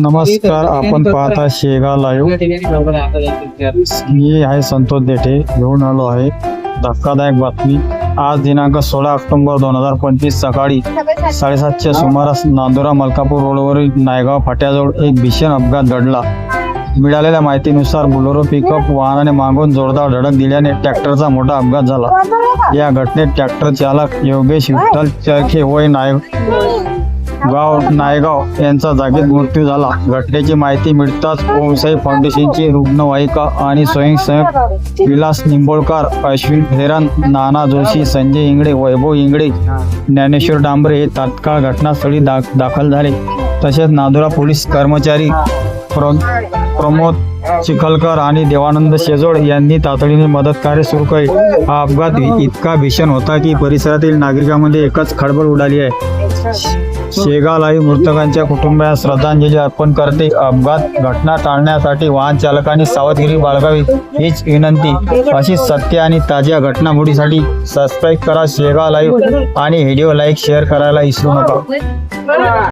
नमस्कार आपण पाहता शेगा लाईव्ह मी आहे संतोष देठे घेऊन आलो आहे. धक्कादायक बातमी. आज दिनांक सोळा ऑक्टोबर दोन हजार पंचवीस सकाळी साडेसातच्या सुमारास नांदुरा मलकापूर रोडवरील नायगाव फाट्याजवळ एक भीषण अपघात घडला. मिळालेल्या माहितीनुसार बुलोरो पिकअप वाहनाने मागून जोरदार धडक दिल्याने ट्रॅक्टरचा मोठा अपघात झाला. या घटनेत ट्रॅक्टर चालक योगेश विठ्ठल चरखे वय नाय गाव नायगाव यांचा जागीत मृत्यू झाला. घटनेची माहिती मिळताच ओमसाई फाउंडेशनची रुग्णवाहिका आणि स्वयंसेवक विलास निंबोळकर अश्विन हेरन नाना जोशी संजय इंगडे वैभव इंगडे ज्ञानेश्वर डांबरे हे तात्काळ घटनास्थळी दा दाखल झाले. तसेच नादुरा पोलीस कर्मचारी प्र प्रमोद चिखलकर आणि देवानंद शेजोड यांनी तातडीने मदत कार्य सुरू केले. हा अपघात इतका भीषण होता की परिसरातील नागरिकांमध्ये एकच खळबळ उडाली आहे. शेगावलाही मृतकांच्या कुटुंबियांना श्रद्धांजली अर्पण करते. अपघात घटना टाळण्यासाठी वाहन चालकांनी सावधगिरी बाळगावी. हीच विनंती. अशी सत्य आणि ताज्या घटनामोडीसाठी सबस्क्राईब करा. शेगाव लाईव्ह आणि व्हिडिओ लाईक शेअर करायला विसरू नका.